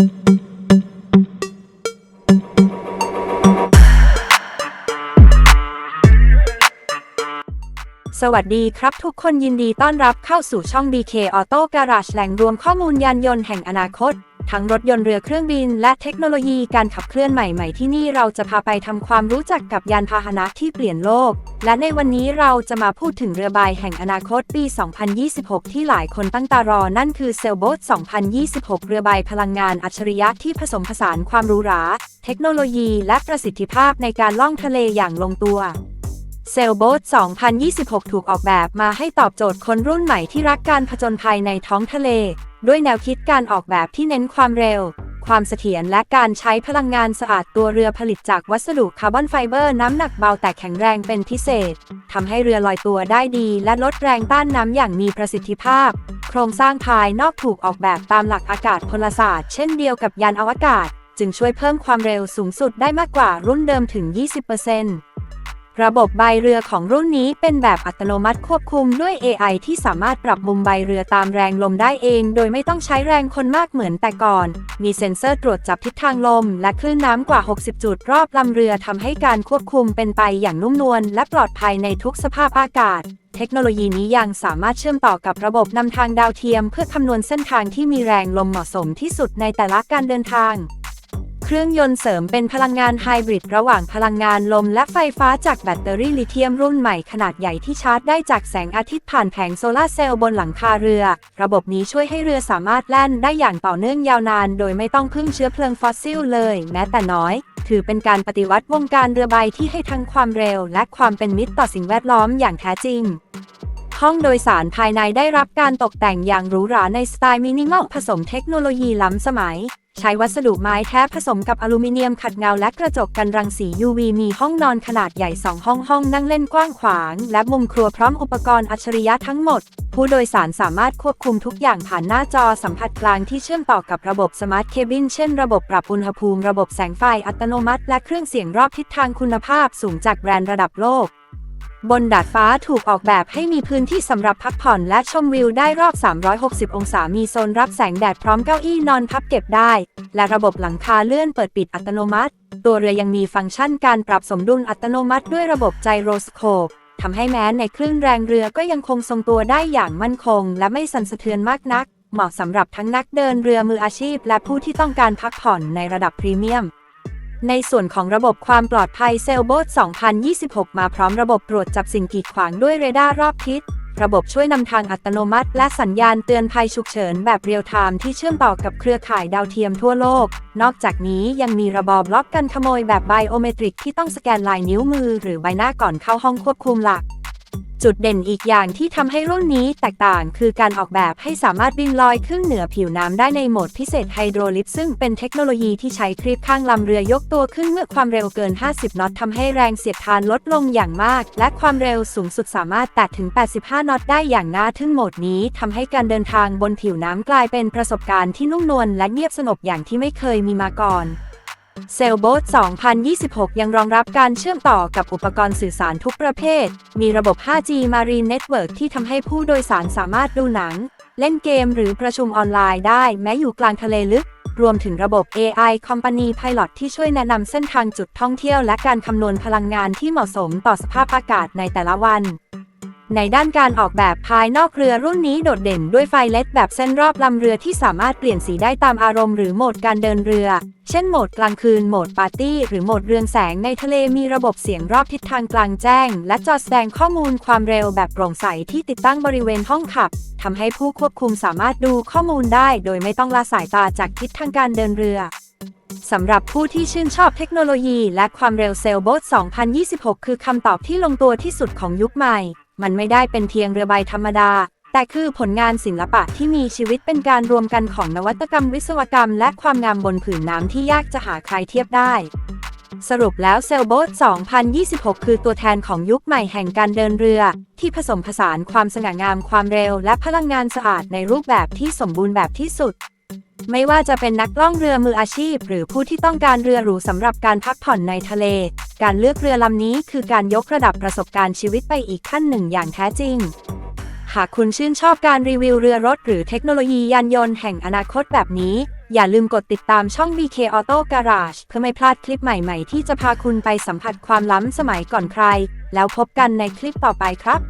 สวัสดีครับทุกคนยินดีต้อนรับเข้าสู่ช่อง BK Auto Garage แหล่งรวมข้อมูลยานยนต์แห่งอนาคต ทั้งรถยนต์เรือเครื่องบิน และเทคโนโลยีการขับเคลื่อนใหม่ ๆ ที่นี่เราจะพาไปทำความรู้จักกับยานพาหนะที่เปลี่ยนโลก และในวันนี้เราจะมาพูดถึงเรือใบแห่งอนาคตปี 2026 ที่หลายคนตั้งตารอ นั่นคือเซลโบ t 2026 เรือใบพลังงานอัจฉริยะที่ผสมผสานความหรูหรา เทคโนโลยีและประสิทธิภาพในการล่องทะเลอย่างลงตัวเซลโบ t 2026 ถูกออกแบบมาให้ตอบโจทย์คนรุ่นใหม่ที่รักการผจญภัยในท้องทะเล ด้วยแนวคิดการออกแบบที่เน้นความเร็ว ความเสถียรและการใช้พลังงานสะอาดตัวเรือผลิตจากวัสดุคาร์บอนไฟเบอร์น้ำหนักเบาแต่แข็งแรงเป็นพิเศษทำให้เรือลอยตัวได้ดี และลดแรงต้านน้ำอย่างมีประสิทธิภาพ โครงสร้างภายนอกถูกออกแบบตามหลักอากาศพลศาสตร์ เช่นเดียวกับยานอวกาศ จึงช่วยเพิ่มความเร็วสูงสุดได้มากกว่ารุ่นเดิมถึง 20% ระบบใบเรือของรุ่นนี้เป็นแบบอัตโนมัติควบคุมด้วย AI ที่สามารถปรับมุมใบเรือตามแรงลมได้เอง โดยไม่ต้องใช้แรงคนมากเหมือนแต่ก่อน มีเซ็นเซอร์ตรวจจับทิศทางลม และคลื่นน้ำกว่า 60 จุดรอบลำเรือทำให้การควบคุมเป็นไปอย่างนุ่มนวลและปลอดภัยในทุกสภาพอากาศ เทคโนโลยีนี้ยังสามารถเชื่อมต่อกับระบบนำทางดาวเทียม เพื่อคำนวณเส้นทางที่มีแรงลมเหมาะสมที่สุดในแต่ละการเดินทาง เครื่องยนต์เสริมเป็นพลังงานไฮบริดระหว่างพลังงานลมและไฟฟ้าจากแบตเตอรี่ลิเธียมรุ่นใหม่ขนาดใหญ่ที่ชาร์จได้จากแสงอาทิตย์ผ่านแผงโซลาร์เซลล์บนหลังคาเรือ ระบบนี้ช่วยให้เรือสามารถแล่นได้อย่างต่อเนื่องยาวนาน โดยไม่ต้องพึ่งเชื้อเพลิงฟอสซิลเลย แม้แต่น้อยถือเป็นการปฏิวัติวงการเรือใบที่ให้ทั้งความเร็ว และความเป็นมิตรต่อสิ่งแวดล้อมอย่างแท้จริง ห้องโดยสารภายในได้รับการตกแต่งอย่างหรูหราในสไตล์มินิมอลผสมเทคโนโลยีล้ำสมัย ใช้วัสดุไม้แท้ผสมกับอลูมิเนียมขัดเงาและกระจกกันรังสี UV มีห้องนอนขนาดใหญ่ 2 ห้องห้องนั่งเล่นกว้างขวาง และมุมครัวพร้อมอุปกรณ์อัจฉริยะทั้งหมด ผู้โดยสารสามารถควบคุมทุกอย่างผ่านหน้าจอสัมผัสกลางที่เชื่อมต่อกับระบบสมาร์ทเคบินเช่นระบบปรับอุณหภูมิ ระบบแสงไฟอัตโนมัติ และเครื่องเสียงรอบทิศทางคุณภาพสูงจากแบรนด์ระดับโลก บนดาดฟ้าถูกออกแบบให้มีพื้นที่สำหรับพักผ่อนและชมวิวได้รอบ 360 องศา มีโซนรับแสงแดดพร้อมเก้าอี้นอนพับเก็บได้ และระบบหลังคาเลื่อนเปิดปิดอัตโนมัติ ตัวเรือยังมีฟังก์ชันการปรับสมดุลอัตโนมัติด้วยระบบไจโรสโคปทำให้แม้ในคลื่นแรงเรือก็ยังคงทรงตัวได้อย่างมั่นคง และไม่สั่นสะเทือนมากนัก เหมาะสำหรับทั้งนักเดินเรือมืออาชีพ และผู้ที่ต้องการพักผ่อนในระดับพรีเมียม ในส่วนของระบบความปลอดภัยเซลโบส2026 มาพร้อมระบบตรวจจับสิ่งกีดขวางด้วยเรดาร์รอบทิศ ระบบช่วยนำทางอัตโนมัติ และสัญญาณเตือนภัยฉุกเฉินแบบเรียลไทม์ที่เชื่อมต่อกับเครือข่ายดาวเทียมทั่วโลก นอกจากนี้ยังมีระบอบล็อกกันขโมยแบบไบโอเมตริกที่ต้องสแกนลายนิ้วมือ หรือใบหน้าก่อนเข้าห้องควบคุมหลัก จุดเด่นอีกอย่างที่ทำให้รุ่นนี้แตกต่างคือการออกแบบให้สามารถบินลอยขึ้นเหนือผิวน้ำได้ในโหมดพิเศษไฮโดรลิฟต์ซึ่งเป็นเทคโนโลยีที่ใช้ครีบข้างลำเรือยกตัวขึ้นเมื่อความเร็วเกิน 50 นอตทำให้แรงเสียดทานลดลงอย่างมาก และความเร็วสูงสุดสามารถแตะถึง 85 นอตได้อย่างน่าทึ่งโหมดนี้ทำให้การเดินทางบนผิวน้ำกลายเป็นประสบการณ์ที่นุ่มนวลและเงียบสงบอย่างที่ไม่เคยมีมาก่อน เซลโบ t 2026 ยังรองรับการเชื่อมต่อกับอุปกรณ์สื่อสารทุกประเภท มีระบบ 5G Marine Network ที่ทำให้ผู้โดยสารสามารถดูหนัง เล่นเกมหรือประชุมออนไลน์ได้แม้อยู่กลางทะเลลึก รวมถึงระบบ AI Company Pilot ที่ช่วยแนะนำเส้นทางจุดท่องเที่ยวและการคำนวณพลังงานที่เหมาะสมต่อสภาพอากาศในแต่ละวัน ในด้านการออกแบบภายนอกเรือรุ่นนี้โดดเด่นด้วยไฟเลดแบบเส้นรอบลำเรือที่สามารถเปลี่ยนสีได้ตามอารมณ์หรือโหมดการเดินเรือ เช่นโหมดกลางคืน โหมดปาร์ตี้ หรือโหมดเรืองแสงในทะเลมีระบบเสียงรอบทิศทางกลางแจ้ง และจอแสดงข้อมูลความเร็วแบบโปร่งใสที่ติดตั้งบริเวณห้องขับทำให้ผู้ควบคุมสามารถดูข้อมูลได้ โดยไม่ต้องละสายตาจากทิศทางการเดินเรือ สำหรับผู้ที่ชื่นชอบเทคโนโลยีและความเร็วเซลโบ t 2026 คือคำตอบที่ลงตัวที่สุดของยุคใหม่ มันไม่ได้เป็นเพียงเรือใบธรรมดา แต่คือผลงานศิลปะที่มีชีวิตเป็นการรวมกันของนวัตกรรมวิศวกรรม และความงามบนผืนน้ำที่ยากจะหาใครเทียบได้ สรุปแล้วเซลโบ t 2026 คือตัวแทนของยุคใหม่แห่งการเดินเรือ ที่ผสมผสานความสง่างามความเร็ว และพลังงานสะอาดในรูปแบบที่สมบูรณ์แบบที่สุด ไม่ว่าจะเป็นนักล่องเรือมืออาชีพ หรือผู้ที่ต้องการเรือหรูสำหรับการพักผ่อนในทะเล การเลือกเรือลำนี้คือการยกระดับประสบการณ์ชีวิตไปอีกขั้นหนึ่งอย่างแท้จริง หากคุณชื่นชอบการรีวิวเรือรถ หรือเทคโนโลยียานยนต์แห่งอนาคตแบบนี้ อย่าลืมกดติดตามช่อง BK Auto Garage เพื่อไม่พลาดคลิปใหม่ๆ ที่จะพาคุณไปสัมผัสความล้ำสมัยก่อนใคร แล้วพบกันในคลิปต่อไปครับ